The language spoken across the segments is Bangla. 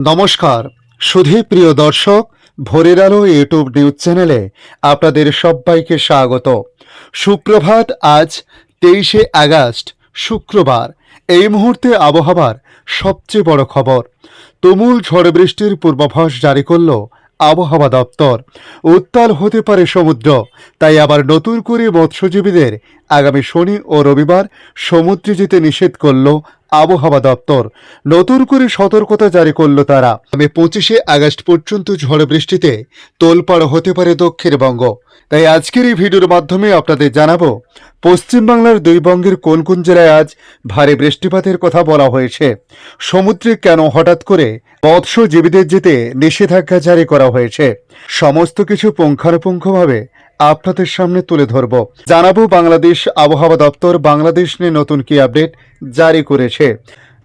নমস্কার। সুধী প্রিয় দর্শক, ভোরের আলো ইউটিউব নিউজ চ্যানেলে আপনাদের সবাইকে স্বাগত। সুপ্রভাত, আজ তেইশে আগস্ট, শুক্রবার। এই মুহূর্তে আবহাওয়ার সবচেয়ে বড় খবর। তুমুল ঝড় বৃষ্টির পূর্বাভাস জারি করল আবহাওয়া দপ্তর। উত্তাল হতে পারে সমুদ্র, তাই আবার নতুন করে মৎস্যজীবীদের আগামী শনি ও রবিবার সমুদ্রে যেতে নিষেধ করল আবহাওয়া দপ্তর। নতুন করে সতর্কতা জারি করল তারা। আমি পঁচিশে আগস্ট পর্যন্ত ঝড় বৃষ্টিতে তোলপাড় হতে পারে দক্ষিণবঙ্গ। তাই আজকের এই ভিডিওর মাধ্যমে আপনাদের জানাব, পশ্চিমবাংলার দুই বঙ্গের কোন কোন জেলায় আজ ভারী বৃষ্টিপাতের কথা বলা হয়েছে। সমুদ্রে কেন হঠাৎ করে মৎস্যজীবীদের যেতে নিষেধাজ্ঞা জারি করা হয়েছে। সমস্ত কিছু পুঙ্খানুপুঙ্খভাবে আপনাদের সামনে তুলে ধরব। জানাব বাংলাদেশ আবহাওয়া দপ্তর বাংলাদেশ নিয়ে নতুন কি আপডেট জারি করেছে।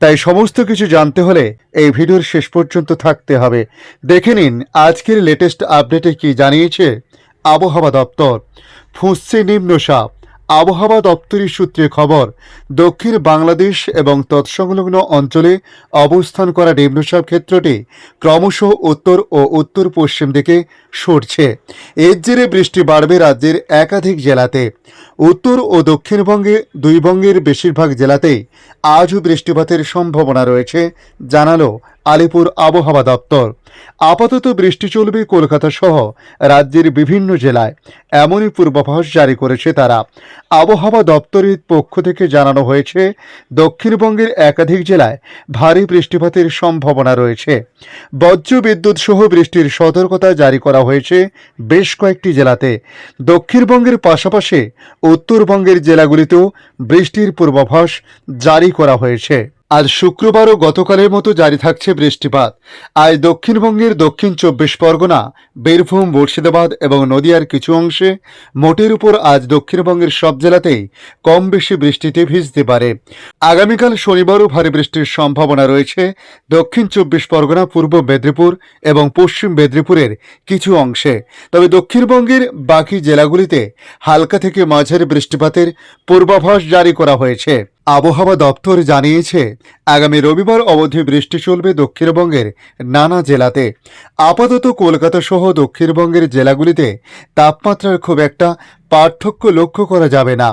তাই সমস্ত কিছু জানতে হলে এই ভিডিওর শেষ পর্যন্ত থাকতে হবে। দেখে নিন আজকের লেটেস্ট আপডেটে কি জানিয়েছে আবহাওয়া দপ্তর। ফুঁসছে নিম্নচাপ আবহাওয়া দপ্তরের সূত্রে খবর, দক্ষিণ বাংলাদেশ এবং তৎসংলগ্ন অঞ্চলে অবস্থান করা নিম্নচাপ ক্ষেত্রটি ক্রমশ উত্তর ও উত্তর পশ্চিম দিকে সরছে। এর জেরে বৃষ্টি বাড়বে রাজ্যের একাধিক জেলাতে। উত্তর ও দক্ষিণবঙ্গে দুই বঙ্গের বেশিরভাগ জেলাতেই আজও বৃষ্টিপাতের সম্ভাবনা রয়েছে, জানালো আলিপুর আবহাওয়া দপ্তর। আপাতত বৃষ্টি চলবে কলকাতা সহ রাজ্যের বিভিন্ন জেলায়। এমনই পূর্বাভাস জারি করেছে তারা। আবহাওয়া দপ্তরের পক্ষ থেকে জানানো হয়েছে, দক্ষিণবঙ্গের একাধিক জেলায় ভারী বৃষ্টিপাতের সম্ভাবনা রয়েছে। বজ্র বিদ্যুৎ সহ বৃষ্টির সতর্কতা জারি করা হয়েছে বেশ কয়েকটি জেলাতে। দক্ষিণবঙ্গের পাশাপাশি উত্তরবঙ্গের জেলাগুলিতেও বৃষ্টির পূর্বাভাস জারি করা হয়েছে। আজ শুক্রবারও গতকালের মতো জারি থাকছে বৃষ্টিপাত। আজ দক্ষিণবঙ্গের দক্ষিণ চব্বিশ পরগনা, বীরভূম, মুর্শিদাবাদ এবং নদিয়ার কিছু অংশে মোটের উপর আজ দক্ষিণবঙ্গের সব জেলাতেই কম বেশি বৃষ্টিতে ভিজতে পারে। আগামীকাল শনিবারও ভারী বৃষ্টির সম্ভাবনা রয়েছে। দক্ষিণ চব্বিশ পরগনা, পূর্ব মেদিনীপুর এবং পশ্চিম মেদিনীপুরের কিছু অংশে। তবে দক্ষিণবঙ্গের বাকি জেলাগুলিতে হালকা থেকে মাঝারি বৃষ্টিপাতের পূর্বাভাস জারি করা হয়েছে। আবহাওয়া দপ্তর জানিয়েছে, আগামী রবিবার অবধি বৃষ্টি চলবে দক্ষিণবঙ্গের নানা জেলাতে। আপাতত কলকাতা সহ দক্ষিণবঙ্গের জেলাগুলিতে তাপমাত্রার খুব একটা পার্থক্য লক্ষ্য করা যাবে না।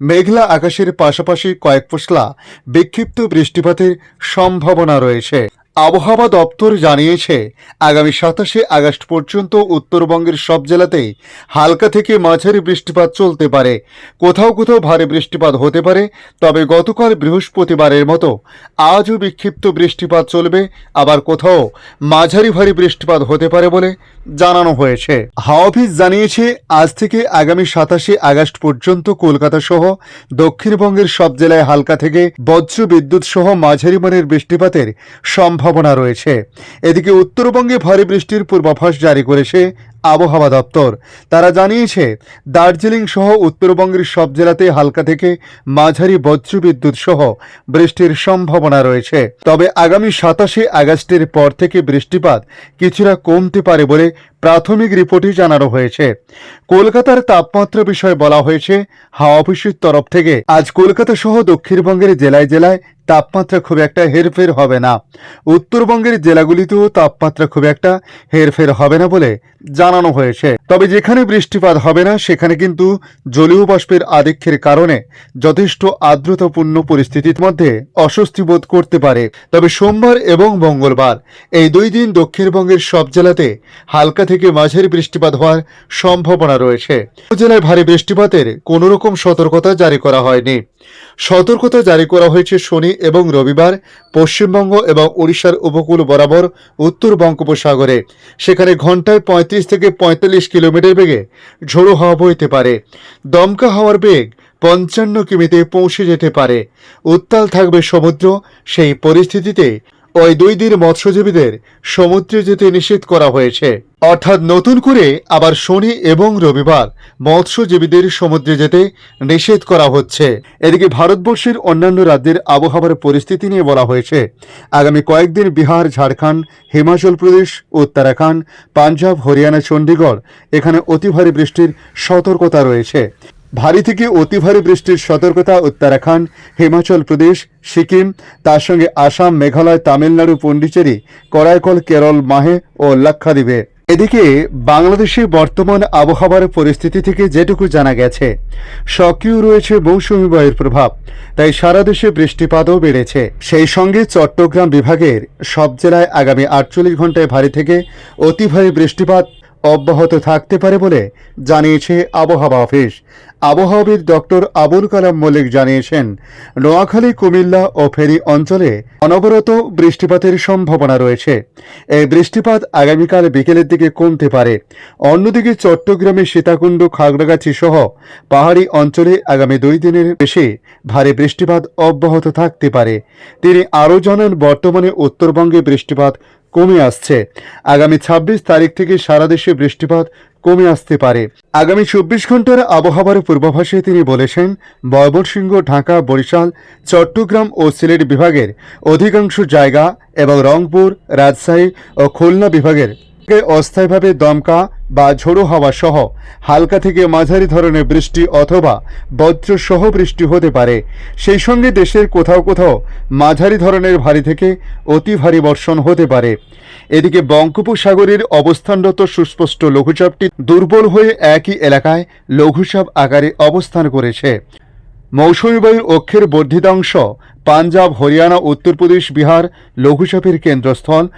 মেঘলা আকাশের পাশাপাশি কয়েক ফসলা বিক্ষিপ্ত বৃষ্টিপাতের সম্ভাবনা রয়েছে। আবহাওয়া দপ্তর জানিয়েছে, আগামী সাতাশে আগস্ট পর্যন্ত উত্তরবঙ্গের সব জেলাতেই হালকা থেকে মাঝারি বৃষ্টিপাত চলতে পারে। কোথাও কোথাও ভারী বৃষ্টিপাত হতে পারে, তবে গতকাল বৃহস্পতিবারের মতো আজও বিক্ষিপ্ত বৃষ্টিপাত চলবে, আবার কোথাও মাঝারি ভারী বৃষ্টিপাত হতে পারে বলে জানানো হয়েছে। হাওয়া অফিস জানিয়েছে, আজ থেকে আগামী সাতাশে আগস্ট পর্যন্ত কলকাতা সহ দক্ষিণবঙ্গের সব জেলায় হালকা থেকে বজ্র বিদ্যুৎ সহ মাঝারি মানের বৃষ্টিপাতের সম্ভাবনা রয়েছে। এদিকে উত্তরবঙ্গে ভারী বৃষ্টির পূর্বাভাস জারি করেছে আবহাওয়া দপ্তর। তারা জানিয়েছে, দার্জিলিং সহ উত্তরবঙ্গের সব জেলাতে হালকা থেকে মাঝারি বজ্রবিদ্যুৎ সহ বৃষ্টির সম্ভাবনা রয়েছে। তবে আগামী সাতাশে আগস্টের পর থেকে বৃষ্টিপাত কিছুটা কমতে পারে বলে প্রাথমিক রিপোর্টে জানানো হয়েছে। কলকাতার তাপমাত্রা বিষয়ে বলা হয়েছে, হাওয়া অফিসের তরফ থেকে আজ কলকাতা সহ দক্ষিণবঙ্গের জেলায় জেলায় তাপমাত্রা খুব একটা হেরফের হবে না। উত্তরবঙ্গের জেলাগুলিতেও তাপমাত্রা খুব একটা হেরফের হবে না বলে জানানো হয়েছে। তবে যেখানে বৃষ্টিপাত হবে না, সেখানে কিন্তু জলীয় বাষ্পের আধিক্যের কারণে যথেষ্ট আর্দ্রতাপূর্ণ পরিস্থিতির মধ্যে অস্বস্তি বোধ করতে পারে। তবে সোমবার এবং মঙ্গলবার এই দুই দিন দক্ষিণবঙ্গের সব জেলাতে হালকা থেকে মাঝারি বৃষ্টিপাত হওয়ার সম্ভাবনা রয়েছে। জেলায় ভারী বৃষ্টিপাতের কোনো রকম সতর্কতা জারি করা হয়নি। সতর্কতা জারি করা হয়েছে শনি এবং রবিবার, পশ্চিমবঙ্গ এবং ওড়িশার উপকূল বরাবর উত্তর বঙ্গোপসাগরে। সেখানে ঘন্টায় পঁয়ত্রিশ থেকে পঁয়তাল্লিশ কিলোমিটার বেগে ঝোড়ো হাওয়া বইতে পারে। দমকা হাওয়ার বেগ পঞ্চান্ন কিমিতে পৌঁছে যেতে পারে। উত্তাল থাকবে সমুদ্র, সেই পরিস্থিতিতে ওই দুই দিন মৎস্যজীবীদের সমুদ্রে যেতে নিষেধ করা হয়েছে। অর্থাৎ নতুন করে আবার শনি এবং রবিবার মৎস্যজীবীদের সমুদ্রে যেতে নিষেধ করা হচ্ছে। এদিকে ভারতবর্ষের অন্যান্য রাজ্যের আবহাওয়ার পরিস্থিতি নিয়ে বলা হয়েছে। আগামী কয়েকদিন বিহার, ঝাড়খণ্ড, হিমাচল প্রদেশ, উত্তরাখণ্ড, পাঞ্জাব, হরিয়ানা চণ্ডীগড় এখানে অতি ভারী বৃষ্টির সতর্কতা রয়েছে। ভারী থেকে অতি ভারী বৃষ্টির সতর্কতা উত্তরাখণ্ড, হিমাচল প্রদেশ, সিকিম, তার সঙ্গে আসাম, মেঘালয়, তামিলনাড়ু, পন্ডিচেরি, করাইকল, কেরল, মাহে ও লাক্ষাদ্বীপে। এদিকে বাংলাদেশে বর্তমান আবহাওয়ার পরিস্থিতি থেকে যেটুকু জানা গেছে, সক্রিয় রয়েছে মৌসুমী বায়ুর প্রভাব, তাই সারা দেশে বৃষ্টিপাতও বেড়েছে। সেই সঙ্গে চট্টগ্রাম বিভাগের সব জেলায় আগামী আটচল্লিশ ঘন্টায় ভারী থেকে অতি ভারী বৃষ্টিপাত অব্যাহত থাকতে পারে বলে জানিয়েছে আবহাওয়া অফিস। আবহাওয়াবিদ ডক্টর আবুল কালাম মল্লিক জানিয়েছেন, নোয়াখালী, কুমিল্লা ও ফেরি অঞ্চলে অনবরত বৃষ্টিপাতের সম্ভাবনা রয়েছে। এই বৃষ্টিপাত আগামীকাল বিকেলের দিকে কমতে পারে। অন্যদিকে চট্টগ্রামে সীতাকুণ্ড, খাগড়াগাছি সহ পাহাড়ি অঞ্চলে আগামী দুই দিনের বেশি ভারী বৃষ্টিপাত অব্যাহত থাকতে পারে। তিনি আরও জানান, বর্তমানে উত্তরবঙ্গে বৃষ্টিপাত কমে আসছে। আগামী ২৬ তারিখ থেকে সারা দেশে বৃষ্টিপাত কমে আসতে পারে। আগামী চব্বিশ ঘণ্টার আবহাওয়ার পূর্বাভাসে তিনি বলেছেন ময়মনসিংহ ঢাকা, বরিশাল, চট্টগ্রাম ও সিলেট বিভাগের অধিকাংশ জায়গা এবং রংপুর, রাজশাহী ও খুলনা বিভাগের অস্থায়ীভাবে দমকা বা ঝোড়ো হাওয়া সহ হালকা থেকে মাঝারি ধরনের বৃষ্টি অথবা বজ্র সহ বৃষ্টি হতে পারে। সেই সঙ্গে দেশের কোথাও কোথাও মাঝারি ধরনের ভারী থেকে অতি ভারী বর্ষণ হতে পারে। এদিকে বঙ্গোপসাগরের অবস্থানরত সুস্পষ্ট লঘুচাপটি দুর্বল হয়ে একই এলাকায় লঘুচাপ আকারে অবস্থান করেছে। মৌসুমী বায়ুর অক্ষের বর্ধিতাংশ পাঞ্জাব, হরিয়ানা, উত্তরপ্রদেশ, বিহার লঘুচাপের কেন্দ্রস্থল।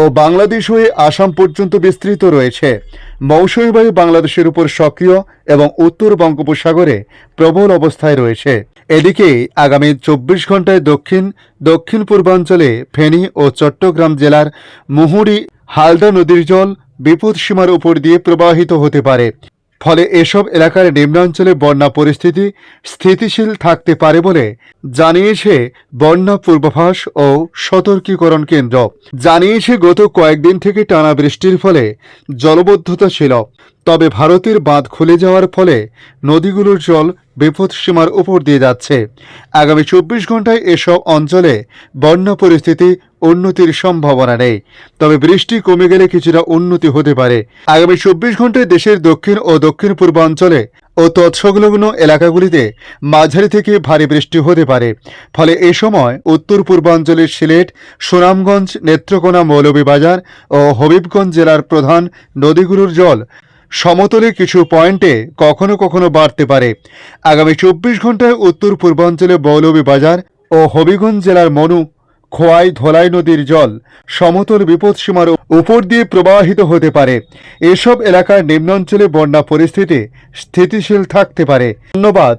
ও বাংলাদেশ হয়ে আসাম পর্যন্ত বিস্তৃত রয়েছে। মৌসুমী বায়ু বাংলাদেশের উপর সক্রিয় এবং উত্তর বঙ্গোপসাগরে প্রবল অবস্থায় রয়েছে। এদিকে আগামী চব্বিশ ঘন্টায় দক্ষিণ দক্ষিণ পূর্বাঞ্চলে ফেনী ও চট্টগ্রাম জেলার মুহুরি, হালদা নদীর জল বিপদ সীমার উপর দিয়ে প্রবাহিত হতে পারে। ফলে এসব এলাকার নিম্নাঞ্চলে বন্যা পরিস্থিতি স্থিতিশীল থাকতে পারে বলে জানিয়েছে বন্যা পূর্বাভাস ও সতর্কীকরণ কেন্দ্র। জানিয়েছে গত কয়েকদিন থেকে টানা বৃষ্টির ফলে জলবদ্ধতা ছিল। তবে ভারতের বাঁধ খুলে যাওয়ার ফলে নদীগুলোর জল বিপদসীমার উপর দিয়ে যাচ্ছে। আগামী চব্বিশ ঘন্টায় এসব অঞ্চলে বন্যা পরিস্থিতি উন্নতির সম্ভাবনা নেই। তবে বৃষ্টি কমে গেলে কিছুটা উন্নতি হতে পারে। আগামী চব্বিশ ঘন্টায় দেশের দক্ষিণ ও দক্ষিণ পূর্বাঞ্চলে ও তৎসংলগ্ন এলাকাগুলিতে মাঝারি থেকে ভারী বৃষ্টি হতে পারে। ফলে এ সময় উত্তর পূর্বাঞ্চলের সিলেট, সুনামগঞ্জ, নেত্রকোনা, মৌলভীবাজার ও হবিবগঞ্জ জেলার প্রধান নদীগুলোর জল সমতলে কিছু পয়েন্টে কখনো কখনো বাড়তে পারে। আগামী চব্বিশ ঘন্টায় উত্তর পূর্বাঞ্চলে মৌলভীবাজার ও হবিগঞ্জ জেলার মনু, খোয়াই ধলাই নদীর জল সমতল বিপদসীমার উপর দিয়ে প্রবাহিত হতে পারে। এসব এলাকার নিম্নাঞ্চলে বন্যা পরিস্থিতি স্থিতিশীল থাকতে পারে। ধন্যবাদ।